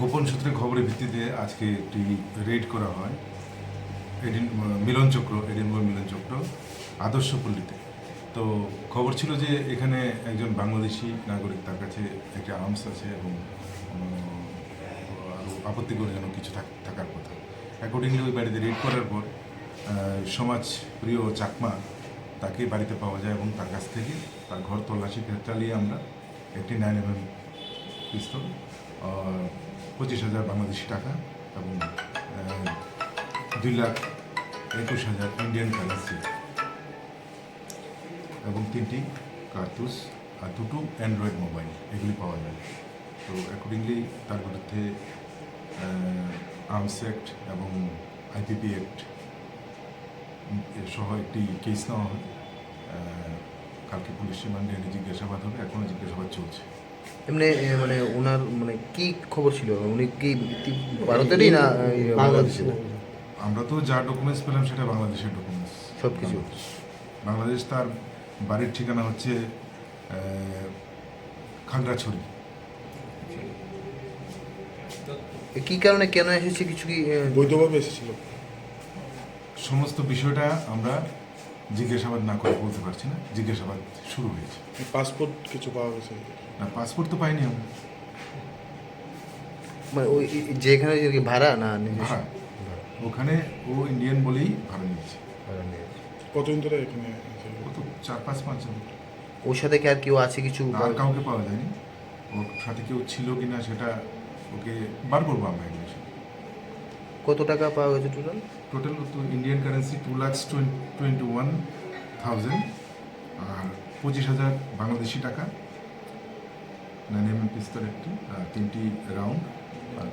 গোপন সূত্রে খবরের ভিত্তিতে আজকে একটি রেড করা হয়। এডিন মিলন চক্র এডিনবয় মিলন চক্র আদর্শপল্লীতে তো খবর ছিল যে এখানে একজন বাংলাদেশি নাগরিক, তার কাছে একটি আর্মস আছে এবং আরও আপত্তিকরজনক কিছু থাক- থাকার কথা। অ্যাকর্ডিংলি ওই বাড়িতে রেড করার পর সমাজ প্রিয় চাকমা তাকে বাড়িতে পাওয়া যায় এবং তার কাছ থেকে তার ঘর তল্লাশি চালিয়ে আমরা একটি নাইন এম পিস্তল পঁচিশ হাজার বাংলাদেশি টাকা এবং দুই লাখ একুশ হাজার ইন্ডিয়ান কারেন্সি এবং তিনটি কার্তুস আর দুটো অ্যান্ড্রয়েড মোবাইল এগুলি পাওয়া যায়। তো অ্যাকর্ডিংলি তার বিরুদ্ধে আর্মস অ্যাক্ট এবং আইপিপি অ্যাক্ট সহ একটি কেস নেওয়া হয়। কালকে পুলিশ রিমান্ডে এনে জিজ্ঞাসাবাদ হবে এখনও জিজ্ঞাসাবাদ চলছে। এমনি মানে ওনার মানে কি খবর ছিল? উনি কি ভারতেরই না এ, বাংলাদেশের। আমরা তো যা ডকুমেন্টস পেলাম সেটা বাংলাদেশের ডকুমেন্টস সবকিছু? বাংলাদেশ। তার বাড়ির ঠিকানা হচ্ছে খাগড়াছড়ি। কি কারণে কেন এসেছে? কিছু কি বৈধভাবে এসেছিল। সমস্ত বিষয়টা আমরা জিজ্ঞাসাবাদ না করে বলতে পারছি না। জিজ্ঞাসাবাদ শুরু হয়েছে। পাসপোর্ট কিছু পাওয়া গেছে? না পাসপোর্ট তো পাইনি আমরা। মানে ওই যেখানে যে কি ভাড়া না? ভাড়া। ওখানে ও ইন্ডিয়ান বলেই ভাড়া নিয়েছে। ভাড়া নিয়েছে। কতদিন ধরে এখানে আছে? ও তো চার পাঁচ পাঁচ জন। ওর সাথে কি আর কেউ আছে কিছু? আর কাউকে পাওয়া যায়নি। ওর সাথে কেউ ছিল কিনা সেটা ওকে বার করব আমরা। কত টাকা পাওয়া গেছে total total Indian currency two lakhs twenty one thousand আর পঁচিশ হাজার বাংলাদেশি টাকা। নাইন এম পিস্তল একটি তিনটি রাউন্ড আর